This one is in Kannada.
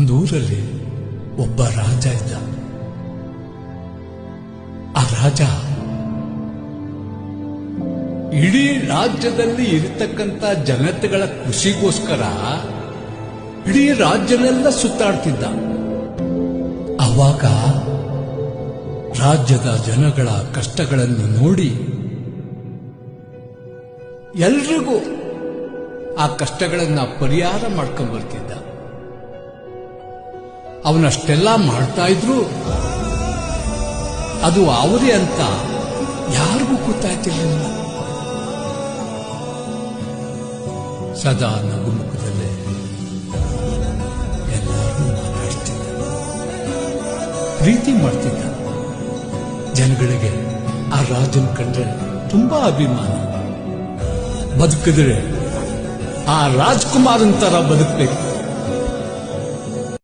ಒಂದು ಊರಲ್ಲಿ ಒಬ್ಬ ರಾಜ ಇದ್ದ. ಆ ರಾಜ ಇಡೀ ರಾಜ್ಯದಲ್ಲಿ ಇರತಕ್ಕಂತ ಜನತೆಗಳ ಖುಷಿಗೋಸ್ಕರ ಇಡೀ ರಾಜ್ಯನೆಲ್ಲ ಸುತ್ತಾಡ್ತಿದ್ದ. ಆವಾಗ ರಾಜ್ಯದ ಜನಗಳ ಕಷ್ಟಗಳನ್ನು ನೋಡಿ ಎಲ್ರಿಗೂ ಆ ಕಷ್ಟಗಳನ್ನ ಪರಿಹಾರ ಮಾಡ್ಕೊಂಡ್ ಬರ್ತಿದ್ದ ಅವನಷ್ಟೆಲ್ಲ ಮಾಡ್ತಾ ಇದ್ರು. ಅದು ಅವರೇ ಅಂತ ಯಾರಿಗೂ ಗೊತ್ತಾಯ್ತಿರ್ಲಿಲ್ಲ. ಸದಾ ನಗುಮುಖದಲ್ಲೇ ಎಲ್ಲರೂ ಮಾತಾಡ್ತಿದ್ದ ಪ್ರೀತಿ ಮಾಡ್ತಿದ್ದ. ಜನಗಳಿಗೆ ಆ ರಾಜನ ಕಂಡ್ರೆ ತುಂಬಾ ಅಭಿಮಾನ. ಬದುಕಿದ್ರೆ ಆ ರಾಜ್ಕುಮಾರ್ ತರ ಬದುಕಬೇಕು.